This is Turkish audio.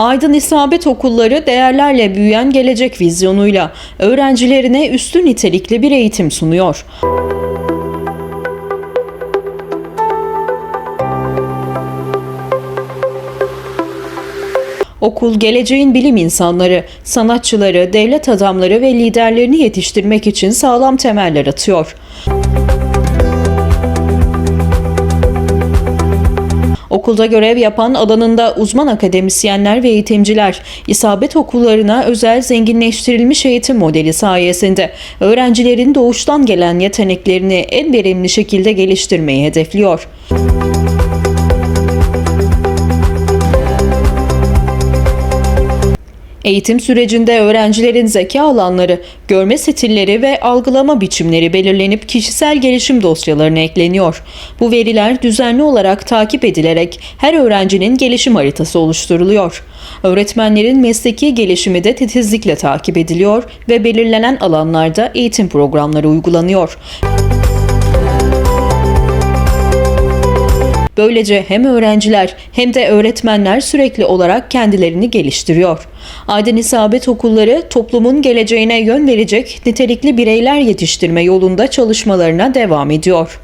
Aydın İsabet Okulları değerlerle büyüyen gelecek vizyonuyla öğrencilerine üstün nitelikli bir eğitim sunuyor. Okul geleceğin bilim insanları, sanatçıları, devlet adamları ve liderlerini yetiştirmek için sağlam temeller atıyor. Okulda görev yapan alanında uzman akademisyenler ve eğitimciler, isabet okullarına özel zenginleştirilmiş eğitim modeli sayesinde öğrencilerin doğuştan gelen yeteneklerini en verimli şekilde geliştirmeyi hedefliyor. Eğitim sürecinde öğrencilerin zeka alanları, görme stilleri ve algılama biçimleri belirlenip kişisel gelişim dosyalarına ekleniyor. Bu veriler düzenli olarak takip edilerek her öğrencinin gelişim haritası oluşturuluyor. Öğretmenlerin mesleki gelişimi de titizlikle takip ediliyor ve belirlenen alanlarda eğitim programları uygulanıyor. Böylece hem öğrenciler hem de öğretmenler sürekli olarak kendilerini geliştiriyor. Aydın İsabet Okulları toplumun geleceğine yön verecek nitelikli bireyler yetiştirme yolunda çalışmalarına devam ediyor.